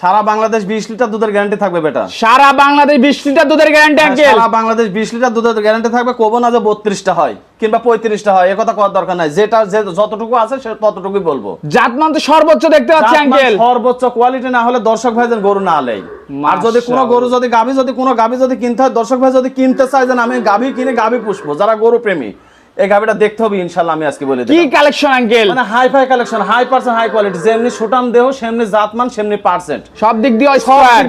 সারা বাংলাদেশ বিশ লিটার দুধের গ্যারান্টি থাকবে বেটা। সারা বাংলাদেশ বিশ লিটার দুধের গ্যারান্টি আঙ্কেল সারা বাংলাদেশ বিশ লিটার দুধের গ্যারান্টি থাকবে কবো না যে বত্রিশটা হয় কিংবা পঁয়ত্রিশটা হয় একথা করার দরকার নাই। যেটা যে যতটুকু আছে সে ততটুকুই বলব। জাতমান তো সর্বোচ্চ দেখতে পাচ্ছি আঙ্কেল সর্বোচ্চ কোয়ালিটি না হলে দর্শক ভাই যেন গরু না আলেই আর যদি কোনো গরু যদি গাভী যদি কোনো গাভী যদি কিনতে হয় দর্শক ভাই যদি কিনতে চায় যেন আমি গাভী কিনে গাভী পুষবো যারা গরু প্রেমী। এই গাভীটা দেখতে হবে ইনশাল্লাহ আমি আজকে বলে কি কালেকশন আঙ্কেল মানে hi fi collection high percent high quality যেমনি সুটাম দেহ সেমনি জাতমান সেমনি পার্সেন্ট সব দিক দিয়ে স্কোয়ার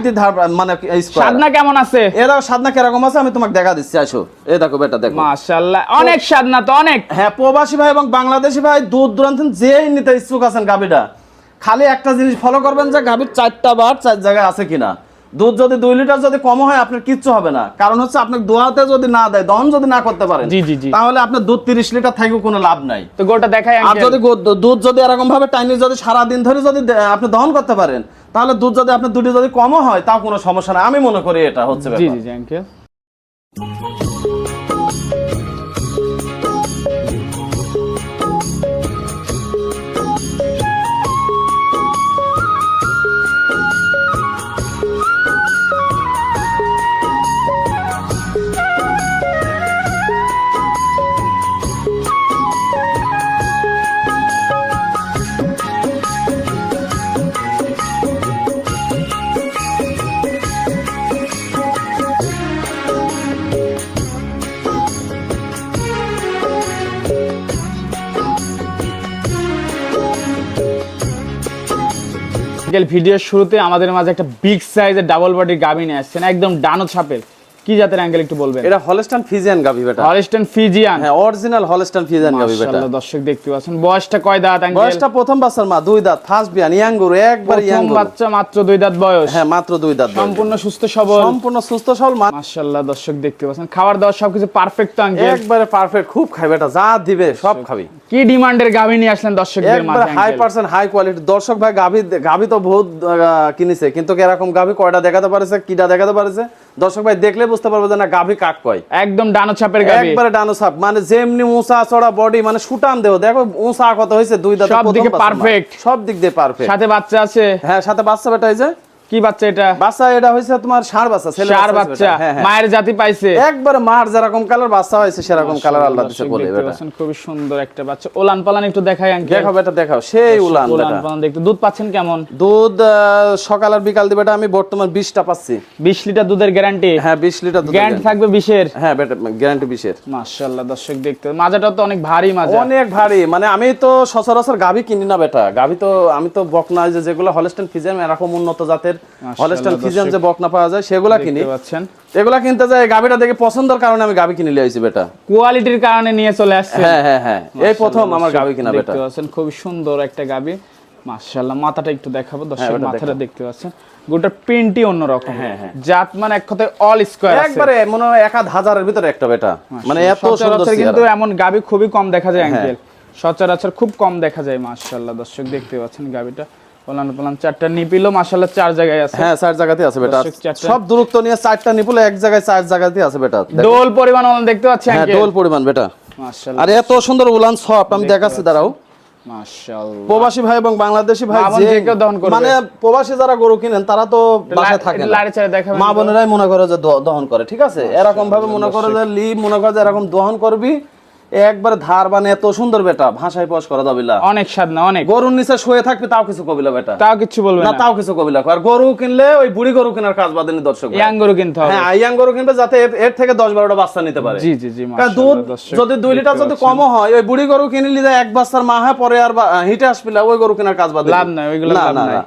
মানে এই square। সাদনা কেমন আছে? এ দেখো সাদনা কীরকম আছে আমি তোমাকে দেখা দিচ্ছি আসো। এই দেখো বেটা দেখো। মাশাআল্লাহ অনেক সাদনা তো অনেক। হ্যাঁ প্রবাসী ভাই এবং বাংলাদেশি ভাই দূর দূরান্ত যেই নিতে ইচ্ছুক আছেন গাভীটা খালি একটা জিনিস ফলো করবেন যে গাভীর চারটা বার চার জায়গায় আছে কিনা। দুধ যদি দুই লিটার যদি কম হয় আপনার কিচ্ছু হবে না। কারণ হচ্ছে আপনার দোয়াতে যদি না দেয় দহন যদি না করতে পারেন জি, জি, জি। তাহলে আপনার দুধ তিরিশ লিটার থেকে কোনো লাভ নাই। তো গোটা দেখায় আর যদি দুধ যদি এরকম ভাবে টাইনি যদি সারাদিন ধরে যদি আপনি দহন করতে পারেন তাহলে দুধ যদি আপনার দুটি যদি কম হয় তাও কোনো সমস্যা নাই। আমি মনে করি এটা হচ্ছে জি জি জি জি ভিডিওর শুরুতে আমাদের মাঝে একটা বিগ সাইজের ডাবল বডি গাবি আসছেন একদম ডানো ছাপের। কি জাতের অ্যাঙ্গেল একটু বলবেন? এটা হলস্টান ফিজিয়ান গাভী বেটা। হলিস্টন ফিজিয়ান হ্যাঁ অরিজিনাল হলস্টান ফিজিয়ান গাভী বেটা। মাশাআল্লাহ দর্শক দেখতে পাচ্ছেন। বয়সটা কয় দাঁত আঙ্কেল বয়সটা প্রথম বাচ্চার মা দুই দাঁত ফার্স্ট বিয়ান ইয়াং গরু একবার ইয়াং প্রথম বাচ্চা মাত্র দুই দাঁত বয়স। হ্যাঁ মাত্র দুই দাঁত সম্পূর্ণ সুস্থ সবল। সম্পূর্ণ সুস্থ সবল মাশাআল্লাহ দর্শক দেখতে পাচ্ছেন। খাবার দাবার সবকিছু পারফেক্ট তো আঙ্কেল একবারে পারফেক্ট খুব খাই বেটা যা দিবে সব খাবি। কি ডিমান্ডের গাভি নিয়ে আসলেন দর্শকদের একবারে মাঝে high uncle? Percent high quality দর্শক ভাই গাভী গাভী তো বহুত কিনেছে কিন্তু কি এরকম গাভী কয়টা দেখাতে পারেছে কিটা দেখাতে পারেছে? দর্শক ভাই দেখলে বুঝতে পারবে যে না গাভী কাক কয়। একদম ডানো ছাপের গাভি। একবারে ডানো ছাপ। মানে যেমনি উঁচা চড়া বডি মানে সুটাম দেহ। দেখো উঁচা কত হয়েছে দুই দাঁত সব দিকে পারফেক্ট সব দিক দিয়ে পারফেক্ট সাথে বাচ্চা আছে। হ্যাঁ সাথে বাচ্চা বেটা এই যে কি বাচ্চা এটা? বাচ্চা এটা হয়েছে তোমার ষাঁড় বাচ্চা ছেলে হয়েছে বাচ্চা। হ্যাঁ হ্যাঁ। মায়ের জাতি পাইছে। একবারে মার যেরকম কালার বাচ্চা হয়েছে সেরকম কালার আল্লাহ দিছে বলে পাচ্ছেন, খুবই সুন্দর একটা বাচ্চা। ওলান পালান একটু দেখাই আঙ্কেল দেখাও বেটা দেখাও। সেই উলান ওলান পালান দেখতে। দুধ পাচ্ছেন কেমন? দুধ সকাল আর বিকাল দিবে আমি বর্তমান বিশটা পাচ্ছি। বিশ লিটার দুধের গ্যারান্টি হ্যাঁ বিশ লিটার দুধ গ্যারান্টি থাকবে বিশের? হ্যাঁ বেটা গ্যারান্টি বিশের। মাশাআল্লাহ দর্শক দেখতে। মাজাটা তো অনেক ভারী মাজা। অনেক ভারী। মানে আমি তো সচরাচর গাভী কিনি না বেটা। গাভী তো আমি তো বকনা যে যেগুলো হলস্টেন ফিজিয়াম এরকম উন্নত জাতের হলস্টেন ফিজিয়াম যে বকনা পাওয়া যায় সেগুলা কিনি। পাচ্ছেন। এগুলা কিনতে গাভীটা দেখে পছন্দের কারণে আমি কিনে লিয়েছি বেটা। কোয়ালিটির কারণে নিয়ে চলে আসছে হ্যাঁ হ্যাঁ হ্যাঁ এই প্রথম আমার কিনা বেটা। দেখতে পাচ্ছেন খুবই সুন্দর একটা গাবি মাশাআল্লাহ মাথাটা একটু দেখাবো দর্শক হ্যাঁ, মাথাটা দেখতে পাচ্ছেন। প্রিন্টই অন্যরকম। জাত মানে এক কথায় অল স্কোয়ার আছে। একবারে মনে হয় এক হাজারের ভিতরে একটা বেটা। মানে এত সুন্দর কিন্তু এমন গাবি খুবই কম দেখা যায় হ্যাঁ। আঙ্কেল সচরাচর খুব কম দেখা যায় মাশাআল্লাহ দর্শক দেখতে পাচ্ছেন গাবিটা চারটা নিপিলও মাশাআল্লাহ চার জায়গায় আছে। হ্যাঁ চার জায়গাতে আছে বেটা। সব দূরত্ব নিয়ে চারটা নিপুলে এক জায়গায় চার জায়গাতে আছে বেটা। ডোল পরিমাণ দেখতে পাচ্ছি হ্যাঁ ডোল পরিমাণ বেটা। মাশাআল্লাহ। আর এত সুন্দর উলান সফট আমি দেখাচ্ছি দাঁড়াও। প্রবাসী ভাই এবং বাংলাদেশি ভাই। মানে প্রবাসী যারা গরু কিনেন তারা তো বাসায় থাকে মা। বোনেরাই মনে করে যে দহন করে ঠিক আছে? এরকম ভাবে মনে করে যে লিভ মনে করে যে এরকম দহন করবি একবার ধার বানে এত সুন্দর বেটা ভাষায় পশ করা যাবিলা অনেক স্বাদ না অনেক। গরুর নিচে শুয়ে থাকবি তাও কিছু কবিলা বেটা। তাও কিছু বলবে না তাও কিছু কবিলা আর গরু কিনলে ওই বুড়ি গরু কেনার কাজ বাদেনি দর্শক ইয়াং গরু কিনতে হবে। হ্যাঁ আইয়াং গরু কিনবে যাতে এর- থেকে দশ বারোটা বাচ্চা নিতে পারে। জি জি জি কারণ দুধ যদি দুই লিটার যদি কম হয় ওই বুড়ি গরু কিনলি যে এক বাচ্চার মা হয় পরে আর হিটে আসবিলা ওই গরু কেনার কাজ বাদ লাভ নাই, ওইগুলো লাভ নাই।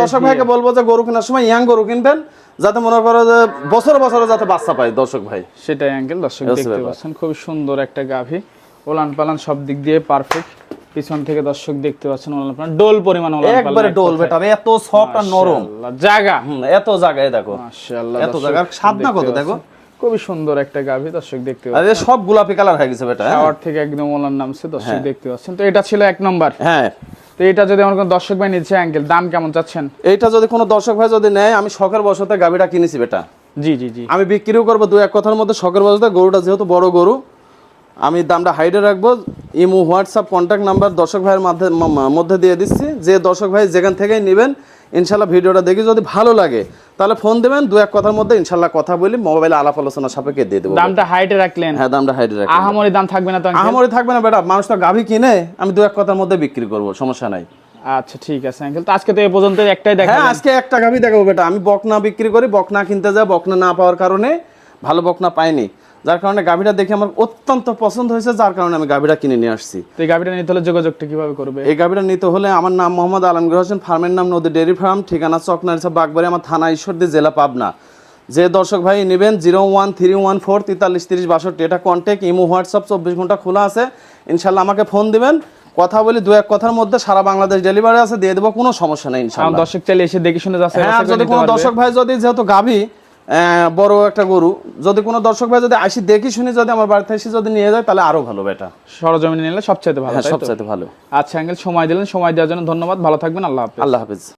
দর্শক ভাইকে বলব যে গরু কেনার সময় ইয়াং গরু কিনবেন যাতে মনে করো যে বছর বছরে যাতে বাচ্চা পায় দর্শক ভাই। সেটাই আঙ্কেল দর্শক দেখতে পাচ্ছেন খুবই সুন্দর একটা গাভী। ওলান পালান সব দিক দিয়ে পারফেক্ট পিছন থেকে দর্শক দেখতে পাচ্ছেন ওলান পালান। ডোল পরিমাণ ওলান পালান একবারে এক ডোল। বেটার এত সফট আর নরম। হুম, এত জায়গায় দেখো। মাশাআল্লাহ এত জায়গা আর স্বাদ না কত দেখো। খুবই সুন্দর একটা গাভী দর্শক দেখতে আর পাচ্ছেন। এ সব গোলাপি কালার হয়ে গেছে বেটা হ্যাঁ? টাওয়ার থেকে একদম ওলান নামছে দর্শক দেখতে পাচ্ছেন। তো এটা ছিল এক নম্বর হ্যাঁ। তো এটা যদি আমার কোনো দর্শক ভাই নিচ্ছে অ্যাঙ্গেল দাম কেমন চাচ্ছেন? এইটা যদি কোনো দর্শক ভাই যদি নেয় আমি শখের বসতে গাবিটা কিনেছি বেটা। জি জি জি। আমি বিক্রিও করব দু এক কথার মধ্যে শখের বসতে গরুটা যেহেতু বড় গরু আমি দামটা হাইডে রাখব। ইমো হোয়াটসঅ্যাপ কন্ট্যাক্ট নাম্বার দর্শক ভাইয়ের মধ্যে মধ্যে দিয়ে দিচ্ছি। যে দর্শক ভাই যেখান থেকেই নেবেন ইনশাল্লাহ ভিডিওটা দেখে যদি ভালো লাগে তাহলে ফোন দেবেন দু এক কথার মধ্যে ইনশাল্লাহ কথা বলি মোবাইলে আলাপ আলোচনা সাপেক্ষে দিয়ে দেবো। দামটা হাইটে রাখলেন। হ্যাঁ দামটা হাইডে রাখি আহামরি দাম থাকবে না তো আহামরি থাকবে না বেটা মানুষ তো গাভী কিনে আমি দু এক কথার মধ্যে বিক্রি করব সমস্যা নাই। আচ্ছা ঠিক আছে আঙ্কেল তো আজকে তো এই পর্যন্ত একটাই দেখা হ্যাঁ আজকে একটা গাভী দেখাবো বেটা আমি বকনা বিক্রি করি বকনা কিনতে যাই বকনা না পাওয়ার কারণে ভালো বকনা পাইনি। যার কারণে গাভীটা দেখে আমার অত্যন্ত পছন্দ হয়েছে যার কারণে আমি গাভীটা কিনে নিয়ে আসছি। তো এই গাভিটা নিতে হলে যোগাযোগটা কীভাবে করবে? এই গাভীটা নিতে হলে আমার নাম মোহাম্মদ আলমগীর হোসেন ফার্মের নাম নদী ডেয়ারি ফার্ম ঠিকানা চকনারিসা বাগবাড়ি আমার থানা ঈশ্বরদী জেলা পাবনা। যে দর্শক ভাই নেবেন zero one three one four তেতাল্লিশ তিরিশ বাষট্টি এটা কন্ট্যাক্ট ইমো হোয়াটসঅ্যাপ চব্বিশ ঘণ্টা খোলা আছে। ইনশাল্লাহ আমাকে ফোন দিবেন। কথা বলি দু এক কথার মধ্যে সারা বাংলাদেশ ডেলিভারি আছে দিয়ে দেবো কোনো সমস্যা নেই ইনশাল্লাহ। দর্শক চাইলে এসে দেখে শুনে যাচ্ছে হ্যাঁ যদি কোনো দর্শক ভাই যদি যেহেতু গাভী বড় একটা গরু। যদি কোনো দর্শক ভাই যদি আসি দেখি শুনি যদি আমার বাড়িতে এসে যদি নিয়ে যায় তাহলে আরও ভালো বেটা। সরজমিনে নিলে সবচেয়ে ভালো হ্যাঁ সবচাইতে ভালো। আচ্ছা আঙ্কেল সময় দিলেন সময় দেওয়ার জন্য ধন্যবাদ। ভালো থাকবেন আল্লাহ হাফেজ। আল্লাহ হাফিজ।